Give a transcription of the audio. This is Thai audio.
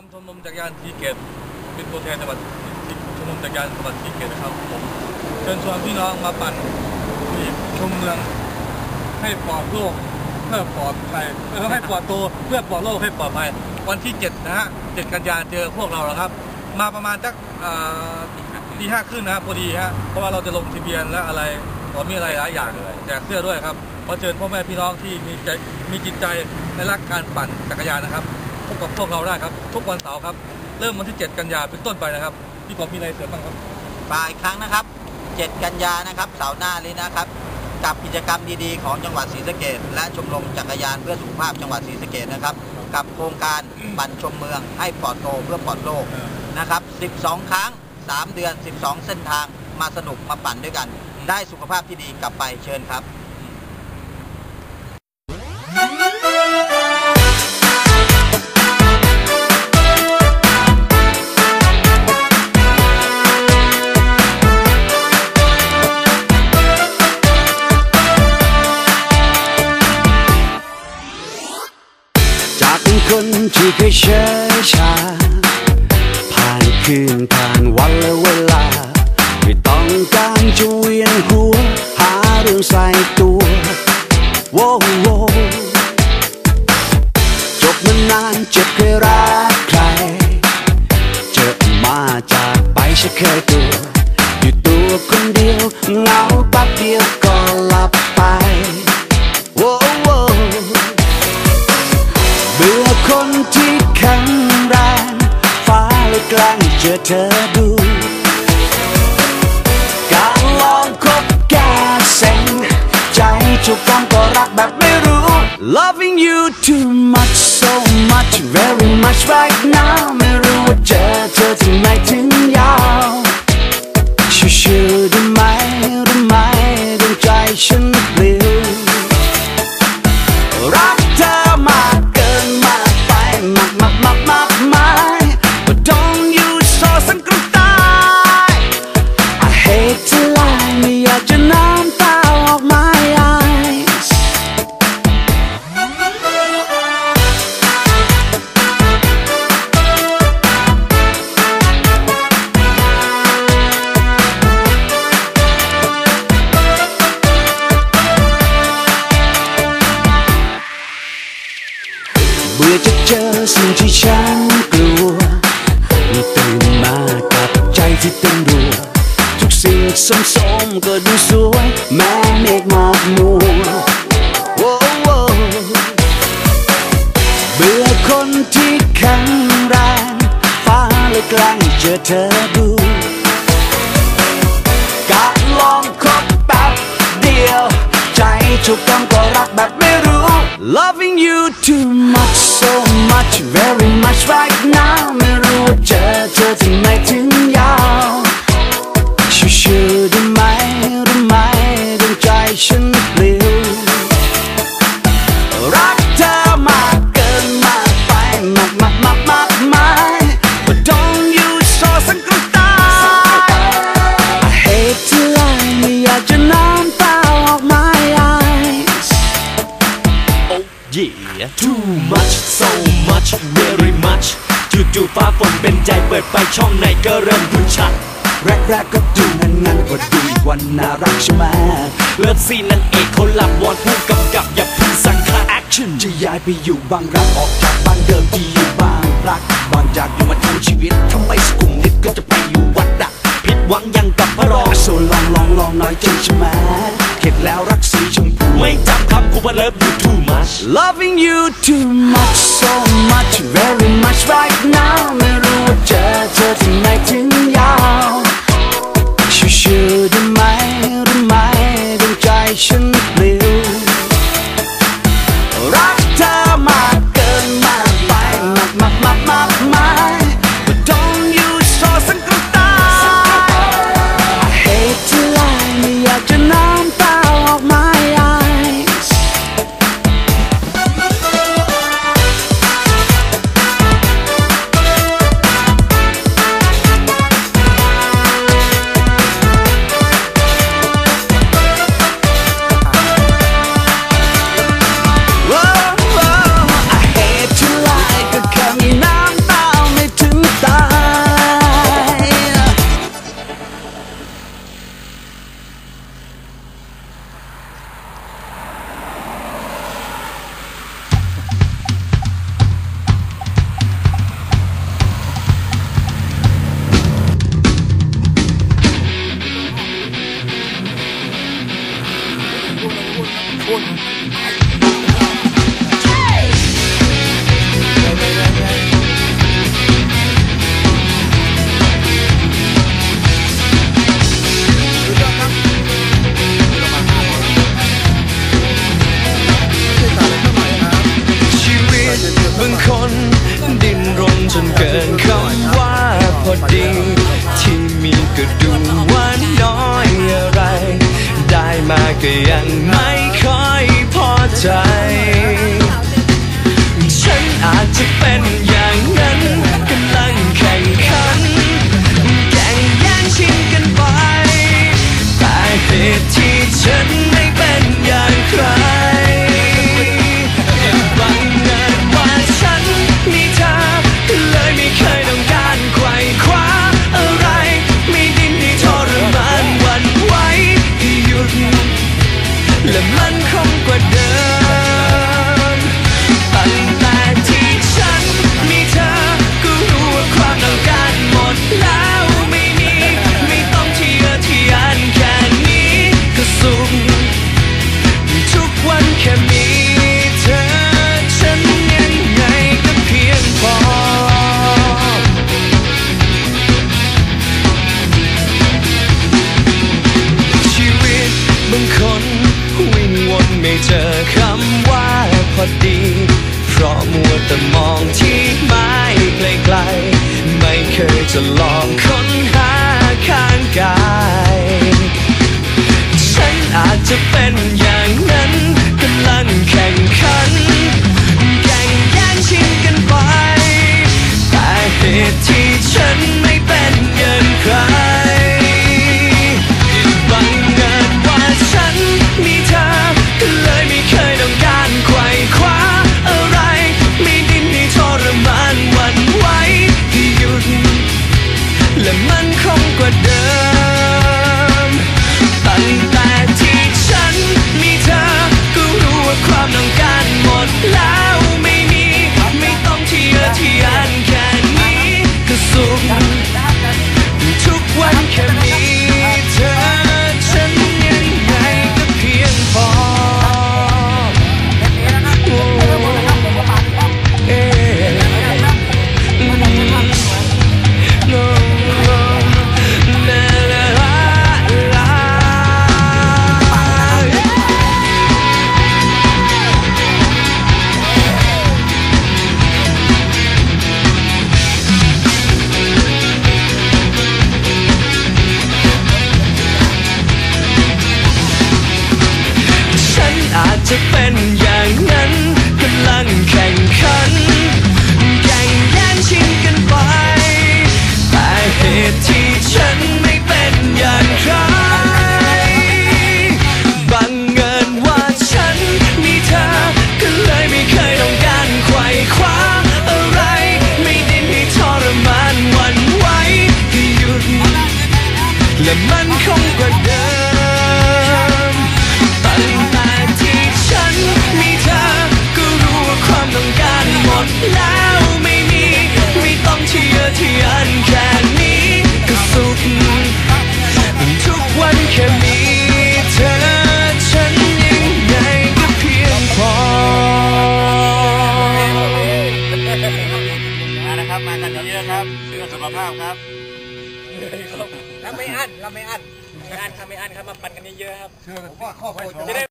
ามชมรมจักรยานสีเกตเป็นตัวแทนจังหวัดชมรมจักรยานจังหวัดสีเกตนะครับผมเชิญชวนพี่น้องมาปั่นที่ชมเมือง ให้ปลอดโรคเพื่อปลอดภัยเออให้ปลอดตัวเพื่อปลอดโรคให้ปลอดภัยวันที่เจ็ดนะฮะเจ็ดกันยาเจอพวกเราแล้วครับ มาประมาณสักอ่าตีห้าครึ่งนะพอดีฮะเพราะว่าเราจะลงทะเบียนและอะไรขอมีอะไรหลายอย่างเลยแจกเสื้อด้วยครับขอเชิญพ่อแม่พี่น้องที่มีใจมีจิตใจและรักการปั่นจักรยานนะครับ พบกับพวกเราได้ครับ ทุกวันเสาร์ครับ เริ่มวันที่ 7 กันยาเป็นต้นไปนะครับ พี่ผมมีอะไรเสริมบ้างครับฝากอีกครั้งนะครับ 7 กันยานะครับเสาร์หน้านี้นะครับ กับกิจกรรมดีๆของจังหวัดศรีสะเกดและชมรมจักรยานเพื่อสุขภาพจังหวัดศรีสะเกดนะครับ กับโครงการปั่นชมเมืองให้ปลอดโตเพื่อปลอดโลกนะครับ 12 ครั้ง 3 เดือน 12 เส้นทางมาสนุกมาปั่นด้วยกัน ได้สุขภาพที่ดีกลับไปเชิญครับ ที่เคยเฉยชา ผ่านคืนผ่านวันและเวลา ไม่ต้องการจะเวียนหัว หาเรื่องใส่ตัว โว้ แข็งแรง ฟ้าเลยกลางเจอเธอดู การลองคบแกเซ็งใจจุกต้งก็รักแบบไม่รู้ Loving you too much so much very much right now ไม่รู้ว่าเจอเธอที่ไหนถึง สิ่งที่ฉันกลัวตื่นมากับใจที่เต้นรัวทุกสิ่งสมๆก็ดูสวยแม้เมฆหมอกมัวโว้โว้เบื่อคนที่แข็งแรงฟ้าเลยกล้งเจอเธอดูกะลองคบแป๊บเดียว ใจถูกต้องก็รักแบบไม่ Loving you too much so much very much right now ไม่รู้ว่าเจอเธอที่ เปิดไปช่องไหนก็เริ่มดูชัดแรกๆก็ดูงันงันก็ดูอีกวันน่ารักใช่ไหมเลิฟซีนั่นเอกเขาหลับวอนผู้กำกับอย่าพึ่งสั่งคาแอคชั่นจะย้ายไปอยู่บางรักออกจากบ้านเดิมที่อยู่บางรักบางจากอยู่มาทั้งชีวิตทำไมสกุมนิดก็จะไปอยู่วัดอะผิดหวังยังกับพระรองโซลองลองลองน้อยใจใช่ไหมเข็ดแล้วรักสีชมพูไม่จำคำกูว่าเลิฟ you too much Loving you too much so much อดี ที่มีก็ดูว่าน้อยอะไร ได้มาก็ยังไม่ค่อยพอใจ ฉันอาจจะเป็นอย่างนั้นกำลังแข่งขันแข่งแย่งชิงกันไปแต่เหตุ และมันคงกว่าเดิม ยจะลองค้นหาข้างกาย ฉันอาจจะเป็นอย่างนั้นามครับเราไม่อั้นเราไม่อั้นไม่อั้นครับไม่อั้นครับมาปั่นกันเยอะๆครับ เชื่อว่าข้อบครัวด